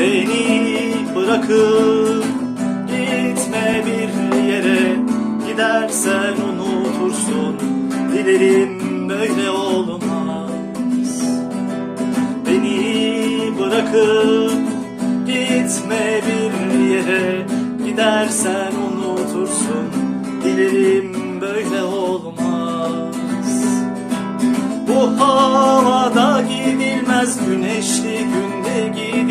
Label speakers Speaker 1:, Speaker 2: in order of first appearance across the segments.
Speaker 1: Beni bırakıp gitme bir yere. Gidersen unutursun Dilerim böyle olmaz. Beni bırakıp gitme bir yere. Gidersen unutursun Dilerim böyle olmaz. Bu havada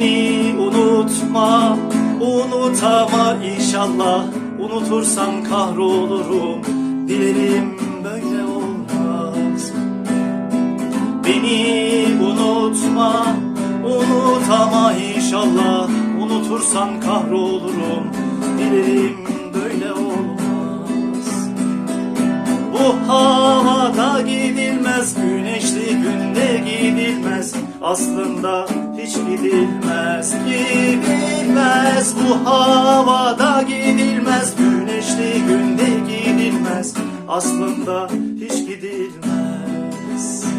Speaker 1: Beni unutma, unutama inşallah. Unutursam kahrolurum, dilerim böyle olmaz. Beni unutma, unutama inşallah. Unutursan kahrolurum, dilerim böyle olmaz. Bu havada gidilmez, güneşli günde gidilmez. Aslında hiç gidilmez, gidilmez. Bu havada gidilmez, güneşli günde gidilmez. Aslında hiç gidilmez.